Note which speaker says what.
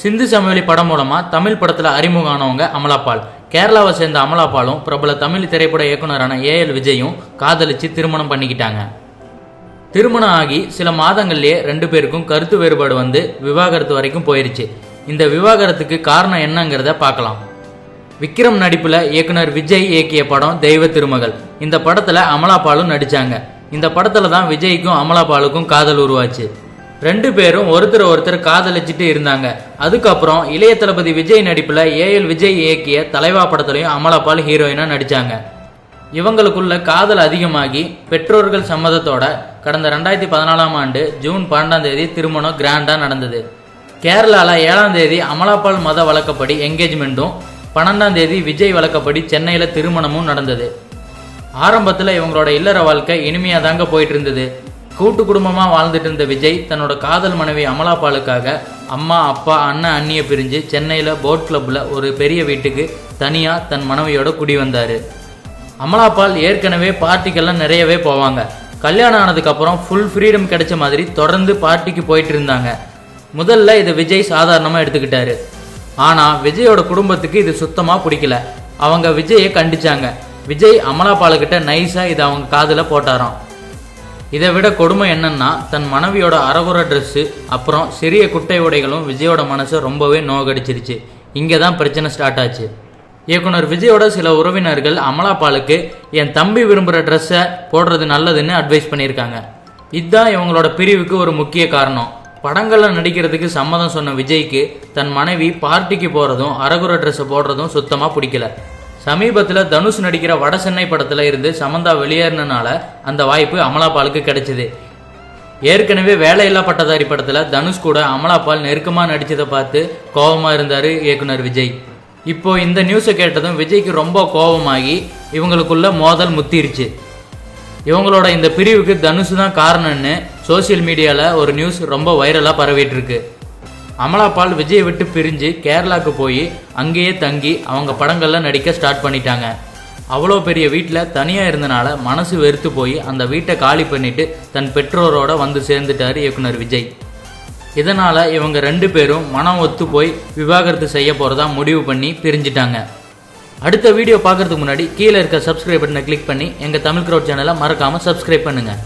Speaker 1: சிந்து சமவெளி படம் மூலமா தமிழ் படத்துல அறிமுகமானவங்க அமலாபால். கேரளாவை சேர்ந்த அமலாபாலும் பிரபல தமிழ் திரைப்பட இயக்குனரான ஏஎல் விஜயும் காதலிச்சு திருமணம் பண்ணிக்கிட்டாங்க. திருமணம் ஆகி சில மாதங்கள்லேயே ரெண்டு பேருக்கும் கருத்து வேறுபாடு வந்து விவாகரத்து வரைக்கும் போயிருச்சு. இந்த விவாகரத்துக்கு காரணம் என்னங்கிறத பார்க்கலாம். விக்ரம் நடிப்புல இயக்குனர் விஜய் இயக்கிய படம் தெய்வ திருமகள். இந்த படத்துல அமலாபாலும் நடிச்சாங்க. இந்த படத்துல தான் விஜய்க்கும் அமலாபாலுக்கும் காதல் உருவாச்சு. ரெண்டு பேரும் ஒருத்தர் ஒருத்தர் காதலிச்சுட்டு இருந்தாங்க. அதுக்கப்புறம் இளைய தளபதி விஜய் நடிப்புல ஏஎல் விஜய் இயக்கிய தலைவா படத்துலையும் அமலாபால் ஹீரோயினா நடிச்சாங்க. இவங்களுக்குள்ள காதல் அதிகமாகி பெற்றோர்கள் சம்மதத்தோட கடந்த ரெண்டாயிரத்தி பதினாலாம் ஆண்டு ஜூன் பன்னெண்டாம் தேதி திருமணம் கிராண்டா நடந்தது. கேரளால ஏழாம் தேதி அமலாபால் மத வழக்கப்படி என்கேஜ்மெண்ட்டும் பன்னெண்டாம் தேதி விஜய் வழக்கப்படி சென்னையில திருமணமும் நடந்தது. ஆரம்பத்துல இவங்களோட இல்லற வாழ்க்கை இனிமையா தாங்க போயிட்டு இருந்தது. கூட்டு குடும்பமாக வாழ்ந்துட்டு இருந்த விஜய் தன்னோட காதல் மனைவி அமலாபாலுக்காக அம்மா அப்பா அண்ணன் அண்ணியை பிரிஞ்சு சென்னையில் போட் கிளப்பில் ஒரு பெரிய வீட்டுக்கு தனியாக தன் மனைவியோட குடி வந்தார். அமலாபால் ஏற்கனவே பார்ட்டிக்கெல்லாம் நிறையவே போவாங்க. கல்யாணம் ஆனதுக்கப்புறம் ஃபுல் ஃப்ரீடம் கிடைச்ச மாதிரி தொடர்ந்து பார்ட்டிக்கு போயிட்டு இருந்தாங்க. முதல்ல இதை விஜய் சாதாரணமாக எடுத்துக்கிட்டாரு. ஆனால் விஜயோட குடும்பத்துக்கு இது சுத்தமாக பிடிக்கல. அவங்க விஜயை கண்டிச்சாங்க. விஜய் அமலாபாலுக்கிட்ட நைஸாக இதை அவங்க காதில் போட்டாராம். இதை விட கொடுமை என்னன்னா தன் மனைவியோட அரகுற ட்ரெஸ்ஸு அப்புறம் சிறிய குட்டை உடைகளும் விஜயோட மனசை ரொம்பவே நோகடிச்சிருச்சு. இங்கே தான் பிரச்சனை ஸ்டார்ட் ஆச்சு. இயக்குனர் விஜயோட சில உறவினர்கள் அமலாபாலுக்கு என் தம்பி விரும்புகிற ட்ரெஸ்ஸை போடுறது நல்லதுன்னு அட்வைஸ் பண்ணியிருக்காங்க. இதுதான் இவங்களோட பிரிவுக்கு ஒரு முக்கிய காரணம். படங்களில் நடிக்கிறதுக்கு சம்மதம் சொன்ன விஜய்க்கு தன் மனைவி பார்ட்டிக்கு போகிறதும் அரகுற ட்ரெஸ்ஸை போடுறதும் சுத்தமாக பிடிக்கல. சமீபத்தில் தனுஷ் நடிக்கிற வட சென்னை படத்தில் இருந்து சமந்தா வெளியேறினால அந்த வாய்ப்பு அமலாபாலுக்கு கிடைச்சது. ஏற்கனவே வேலையில்லா பட்டதாரி படத்தில் தனுஷ் கூட அமலாபால் நெருக்கமாக நடித்ததை பார்த்து கோபமாக இருந்தார் இயக்குனர் விஜய். இப்போ இந்த நியூஸை கேட்டதும் விஜய்க்கு ரொம்ப கோபமாகி இவங்களுக்குள்ள மோதல் முத்திருச்சு. இவங்களோட இந்த பிரிவுக்கு தனுஷ் தான் காரணம்னு சோஷியல் மீடியாவில் ஒரு நியூஸ் ரொம்ப வைரலாக பரவிட்டு இருக்கு. அமலாபால் விஜயை விட்டு பிரிஞ்சு கேரளாவுக்கு போய் அங்கேயே தங்கி அவங்க படங்களில் நடிக்க ஸ்டார்ட் பண்ணிட்டாங்க. அவ்வளோ பெரிய வீட்டில் தனியாக இருந்தனால மனசு வெறுத்து போய் அந்த வீட்டை காலி பண்ணிட்டு தன் பெற்றோரோட வந்து சேர்ந்துட்டார் இயக்குனர் விஜய். இதனால் இவங்க ரெண்டு பேரும் மனம் ஒத்து போய் விவாகரத்து செய்ய போகிறதா முடிவு பண்ணி பிரிஞ்சிட்டாங்க. அடுத்த வீடியோ பார்க்கறதுக்கு முன்னாடி கீழே இருக்க சப்ஸ்கிரைப் பட்டனை கிளிக் பண்ணி எங்கள் தமிழ் க்ரௌட் சேனலை மறக்காமல் சப்ஸ்கிரைப் பண்ணுங்கள்